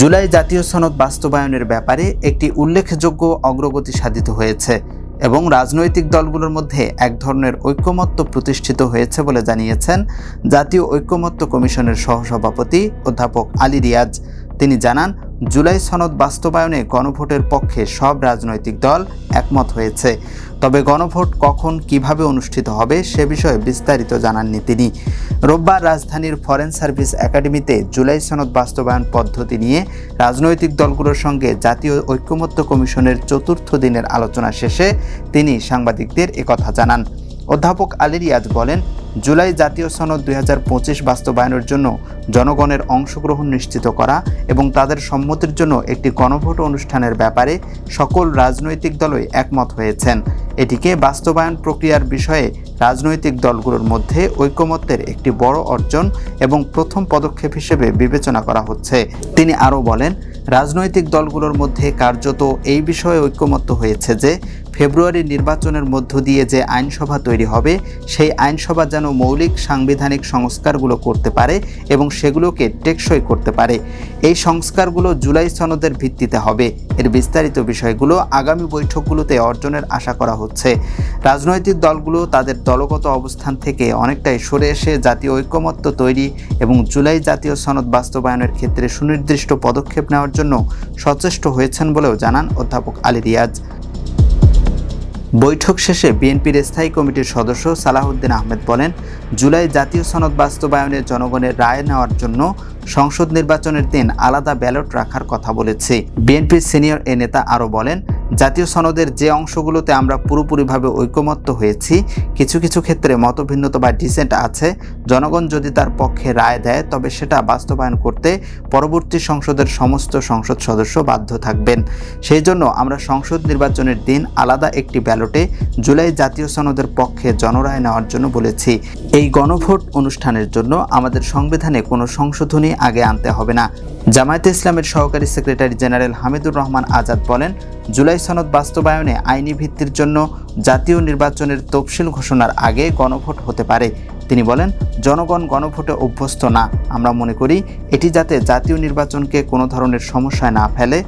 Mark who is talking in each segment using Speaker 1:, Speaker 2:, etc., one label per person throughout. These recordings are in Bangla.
Speaker 1: জুলাই জাতীয় সনদ বাস্তবায়নের ব্যাপারে একটি উল্লেখযোগ্য অগ্রগতি সাধিত হয়েছে এবং রাজনৈতিক দলগুলোর মধ্যে এক ধরনের ঐক্যমত্য প্রতিষ্ঠিত হয়েছে বলে জানিয়েছেন জাতীয় ঐক্যমত্য কমিশনের সহসভাপতি অধ্যাপক আলী রিয়াজ। তিনি জানান জুলাই সনদ বাস্তবায়নে গণভোটের পক্ষে সব রাজনৈতিক দল একমত হয়েছে। তবে গণভোট কখন কীভাবে অনুষ্ঠিত হবে সে বিষয়ে বিস্তারিত জানাননি তিনি। রোববার রাজধানীর ফরেন সার্ভিস একাডেমিতে জুলাই সনদ বাস্তবায়ন পদ্ধতি নিয়ে রাজনৈতিক দলগুলোর সঙ্গে জাতীয় ঐক্যমত্য কমিশনের চতুর্থ দিনের আলোচনা শেষে তিনি সাংবাদিকদের একথা জানান। অধ্যাপক আলী রিয়াজ বলেন জুলাই জাতীয় সনদ দুই হাজার পঁচিশ বাস্তবায়নের জন্য জনগণের অংশগ্রহণ নিশ্চিত করা এবং তাদের সম্মতির জন্য একটি গণভোট অনুষ্ঠানের ব্যাপারে সকল রাজনৈতিক দলই একমত হয়েছেন। এটিকে বাস্তবায়ন প্রক্রিয়ার বিষয়ে রাজনৈতিক দলগুলোর মধ্যে ঐকমত্যের একটি বড় অর্জন এবং প্রথম পদক্ষেপ হিসেবে বিবেচনা করা হচ্ছে। তিনি আরও বলেন, রাজনৈতিক দলগুলোর মধ্যে কার্যত এই বিষয়ে ঐক্যমত্য হয়েছে যে ফেব্রুয়ারি নির্বাচনের মধ্য দিয়ে যে আইনসভা তৈরি হবে, সেই আইনসভা যেন মৌলিক সাংবিধানিক সংস্কারগুলো করতে পারে এবং সেগুলোকে টেকসই করতে পারে। এই সংস্কারগুলো জুলাই সনদের ভিত্তিতে হবে। এর বিস্তারিত বিষয়গুলো আগামী বৈঠকগুলোতে অর্জনের আশা করা হচ্ছে। রাজনৈতিক দলগুলো তাদের দলগত অবস্থান থেকে অনেকটাই সরে এসে জাতীয় ঐক্যমত্য তৈরি এবং জুলাই জাতীয় সনদ বাস্তবায়নের ক্ষেত্রে সুনির্দিষ্ট পদক্ষেপ নেওয়ার জন্য সচেষ্ট হয়েছেন বলেও জানান অধ্যাপক আলী রিয়াজ। বৈঠক শেষে বিএনপির স্থায়ী কমিটির সদস্য সালাহউদ্দিন আহমেদ বলেন, জুলাই জাতীয় সনদ বাস্তবায়নে জনগণের রায় নেওয়ার জন্য সংসদ নির্বাচনের দিন আলাদা ব্যালট রাখার কথা বলেছে। বিএনপির সিনিয়র এ নেতা আরও বলেন জাতীয় সনদের যে অংশগুলোতে আমরা পুরোপুরিভাবে ঐকমত্য হয়েছি, কিছু কিছু ক্ষেত্রে মতভিন্নতা বা ডিসেন্ট আছে। জনগণ যদি তার পক্ষে রায় দেয়, তবে সেটা বাস্তবায়ন করতে পরবর্তী সংসদের সমস্ত সংসদ সদস্য বাধ্য থাকবেন। সেই জন্য আমরা সংসদ নির্বাচনের দিন আলাদা একটি ব্যালটে জুলাই জাতীয় সনদের পক্ষে জনরায় নেওয়ার জন্য বলেছি। এই গণভোট অনুষ্ঠানের জন্য আমাদের সংবিধানে কোনো সংশোধনী আগে আনতে হবে না। জামায়াতে ইসলামের সহকারী সেক্রেটারি জেনারেল হামিদুর রহমান আজাদ বলেন, জুলাই সনদ বাস্তবায়নে আইনি ভিত্তির জন্য জাতীয় নির্বাচনের তফসিল ঘোষণার আগে গণভোট হতে পারে। তিনি বলেন, জনগণ গণভোটে অভ্যস্ত না। আমরা মনে করি, এটি যাতে জাতীয় নির্বাচনকে কোনো ধরনের সমস্যায় না ফেলে,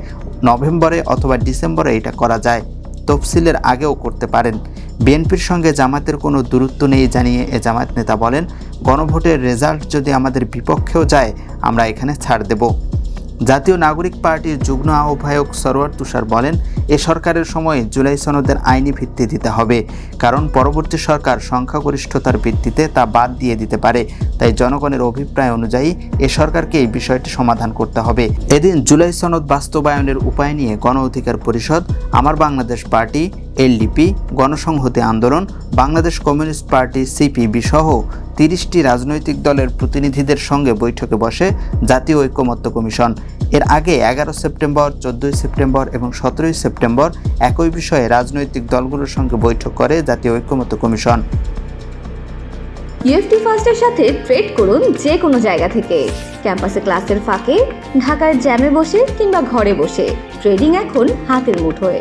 Speaker 1: নভেম্বরে অথবা ডিসেম্বরে এটা করা যায়। তফসিলের আগেও করতে পারেন। বিএনপির সঙ্গে জামাতের কোনো দূরত্ব নেই জানিয়ে এ জামায়াত নেতা বলেন, গণভোটের রেজাল্ট যদি আমাদের বিপক্ষেও যায়, আমরা এখানে ছাড় দেব। জাতীয় নাগরিক পার্টির যুগ্ম আহ্বায়ক সরোয়ার তুষার বলেন, এ সরকারের সময় জুলাই সনদের আইনি ভিত্তি দিতে হবে, কারণ পরবর্তী সরকার সংখ্যাগরিষ্ঠতার ভিত্তিতে তা বাদ দিয়ে দিতে পারে। তাই জনগণের অভিপ্রায় অনুযায়ী এ সরকারকে এই বিষয়টি সমাধান করতে হবে। এদিন জুলাই সনদ বাস্তবায়নের উপায় নিয়ে গণ অধিকার পরিষদ, আমার বাংলাদেশ পার্টি এলডিপি, গণসংহতি আন্দোলন, বাংলাদেশ কমিউনিস্ট পার্টি, সিপিবি সহ তিরিশটি রাজনৈতিক দলের প্রতিনিধিদের সঙ্গে বৈঠকে বসে জাতীয় ঐক্যমত্য কমিশন। এর আগে এগারো সেপ্টেম্বর, চোদ্দোই সেপ্টেম্বর এবং সতেরোই সেপ্টেম্বর একই বিষয়ে রাজনৈতিক দলগুলোর সঙ্গে বৈঠক করে জাতীয় ঐক্যমত্য কমিশন।
Speaker 2: ইউএফটি ফার্স্টের সাথে ট্রেড করুন যে কোনো জায়গা থেকে। ক্যাম্পাসে ক্লাসের ফাঁকে ঢাকার জ্যামে বসে কিংবা ঘরে বসে। ট্রেডিং এখন হাতের মুঠোয়।